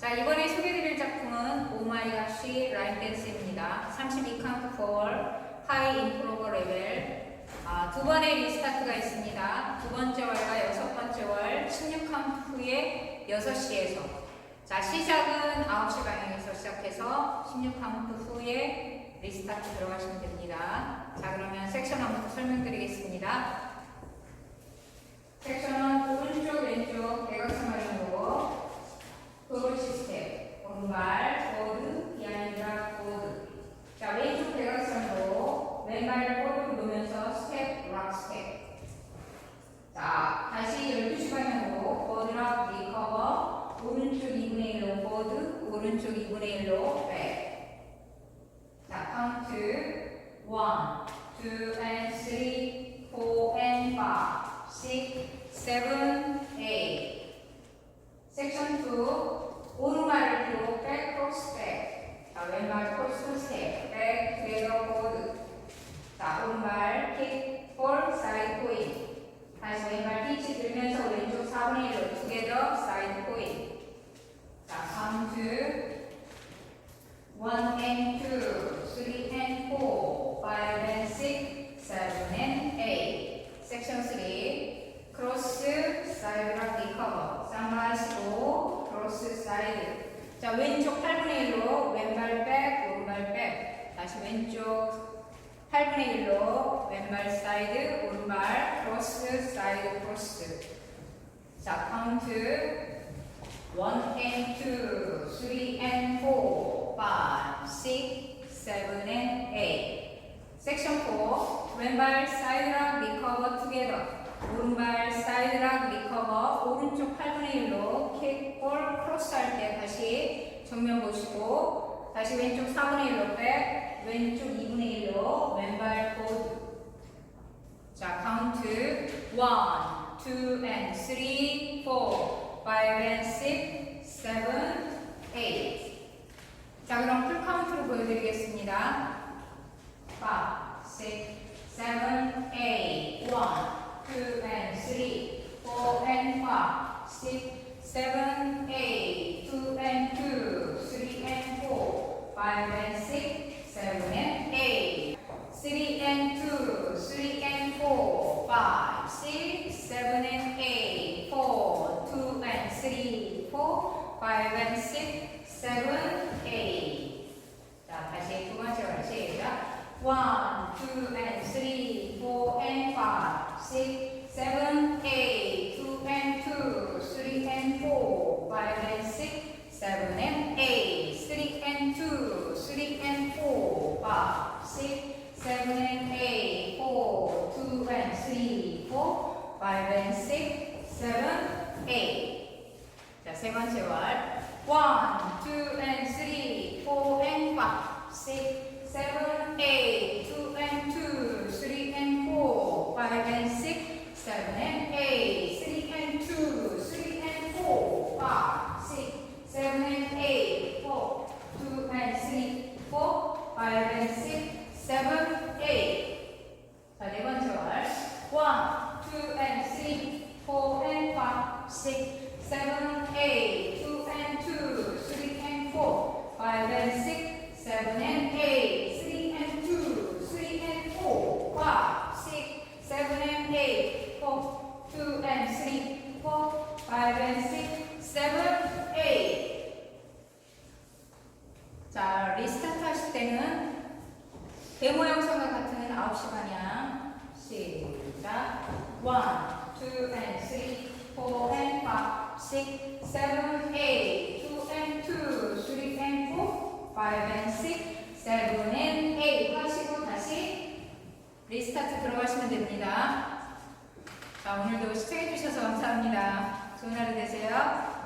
자, 이번에 소개드릴 작품은 오마이갓시 라인 댄스입니다. 32카운트 4 하이 인프로버 레벨. 아, 두 번의 리스타트가 있습니다. 두 번째 월과 여섯 번째 월 16카운트 후에 6시에서. 자, 시작은 9시 방향에서 시작해서 16카운트 후에 리스타트 들어가시면 됩니다. 자, 그러면 섹션 1부터 설명드리겠습니다. 섹션은 오른쪽, 왼쪽 대각선 활용으로 도로 시스템, 오른발, 보드, 비아니라 보드. 자, 왼쪽 대각선으로 왼발을 볼을 놓으면서 스텝, 락 스텝. 자, 다시 12시 방향으로 보드락 리커버, 오른쪽 2분의 1로 보드, 오른쪽 2분의 1로 백. 자, 카운트 1, 2 and 3, 4 and 5, 6, 7, 8. 섹션 2 오른발을 뒤로 백 크로스 백. 자 왼발 크로스 스텝 백 투게더 포드. 자 오른발 킥 볼 사이드 코인. 다시 왼발 피치 들면서 왼쪽 4분의 1로 투게더 사이드 코인. 자 카운트 1 and 2, 3 and 4, 5 and 6, 7 and 8. 섹션 3 크로스 사이드락 리커버 쌍마시고 크로스 사이드 자 왼쪽 8분의 1로 왼발 백 오른발 백. 다시 왼쪽 8분의 1로 왼발 사이드 오른발 크로스 사이드 크로스. 자 카운트. 1 and 2 3 and 4 5 6 7 and 8 섹션 4 왼발 사이드락 리커버 투게더. 오른발 사이드락 리커버 오른쪽 8분의 1로 킥 볼 복수할 때 다시 정면 보시고 다시 왼쪽 4분의 1로 빼 왼쪽 2분의 1로 왼발 포드 자 카운트 1, 2 and 3, 4, 5 and 6, 7, 8 자, 그럼 풀 카운트로 보여드리겠습니다. 5, 6, 7, 8, 1, 2, and 3, 4, and 5, 6, 7, 5 and 6, 7, 8. Six, seven, eight, two and two, three and four, five and six, seven and 5, 6, 7, 8, 2 and 2, 3 and 4, 5 and 6, 7 and 8 하시고 다시 리스타트 들어가시면 됩니다. 자, 오늘도 시청해주셔서 감사합니다. 좋은 하루 되세요.